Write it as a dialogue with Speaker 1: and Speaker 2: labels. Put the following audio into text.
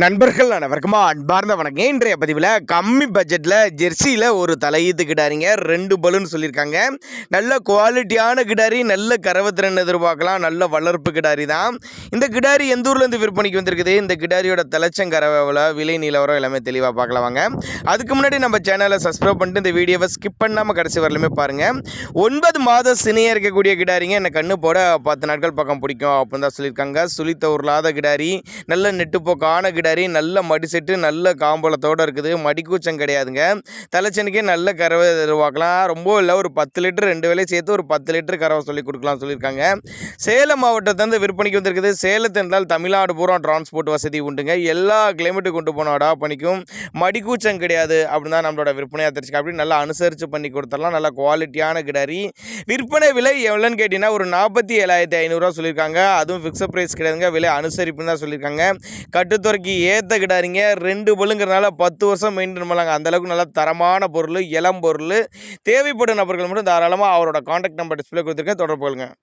Speaker 1: நண்பர்கள் அனைவருக்குமா அன்பார்ந்த வணக்கம். இன்றைய பதிவில் கம்மி பட்ஜெட்டில் ஜெர்சியில் ஒரு தலையீத்து கிடாரிங்க. ரெண்டு பலூன் சொல்லியிருக்காங்க. நல்ல குவாலிட்டியான கிடாரி நல்ல கரவத்திறன் எதிர்பார்க்கலாம். நல்ல வளர்ப்பு கிடாரி தான். இந்த கிடாரி எந்த ஊர்லேருந்து விற்பனைக்கு வந்திருக்குது? இந்த கிடாரியோட தலைச்சங்கரவில் விலை நிலவரம் எல்லாமே தெளிவாக பார்க்கலாம் வாங்க. அதுக்கு முன்னாடி நம்ம சேனலை சப்ஸ்கிரைப் பண்ணிட்டு இந்த வீடியோவை ஸ்கிப் பண்ணாமல் கடைசி வரலுமே பாருங்கள் ஒன்பது மாத சினியாக இருக்கக்கூடிய கிடாரிங்க. என்னை கண்ணு போட பத்து நாட்கள் பக்கம் பிடிக்கும் அப்படின்னு தான் சொல்லியிருக்காங்க. சுழித்த உருளாத கிடாரி நல்ல நெட்டுப்போக்கான கிடாரி நல்ல மடி செட்டு நல்ல காம்பளத்தோடு இருக்குது. மடிக்கூச்சம் கிடையாதுங்க. தலைச்சனுக்கே நல்ல கறவை எதிர்பார்க்கலாம். ரொம்ப இல்லை ஒரு பத்து லிட்டர் ரெண்டு வேலையும் சேர்த்து ஒரு பத்து லிட்டர் கறவை சொல்லி கொடுக்கலாம் சொல்லியிருக்காங்க. சேலம் மாவட்டத்திலிருந்து விற்பனைக்கு வந்திருக்குது. சேலத்து இருந்தால் தமிழ்நாடு பூரா டிரான்ஸ்போர்ட் வசதி உண்டுங்க. எல்லா கிளைமேட்டுக்கு கொண்டு போன அடா பண்ணிக்கும் மடிக்கூச்சம் கிடையாது அப்படின்னு தான் நம்மளோட விற்பனையாக தெரிஞ்சுக்க. அப்படி நல்லா அனுசரித்து பண்ணி கொடுத்துடலாம். நல்லா குவாலிட்டியான கிடாரி. விற்பனை விலை எவ்வளோன்னு கேட்டிங்கன்னா ஒரு நாற்பத்தி ஏழாயிரத்தி ஐநூறுரூவா சொல்லியிருக்காங்க. அதுவும் ஃபிக்ஸட் ப்ரைஸ் கிடையாதுங்க. விலை அனுசரிப்புன்னு தான் சொல்லியிருக்காங்க. கட்டுத்துறைக்கு ஏற்ற கிடாரிங்க ரெண்டு பல்லுங்கிறனால பத்து வருஷம் மெயின்டைன் பண்ணலாங்க. அந்தளவுக்கு நல்ல தரமான பொருள் இளம் பொருள். தேவைப்படும் நபர்கள் மட்டும் தாராளமாக அவரோட காண்டாக்ட் நம்பர் டிஸ்பிளே கொடுத்துருக்கேன் தொடர்பு கொள்ளுங்கள்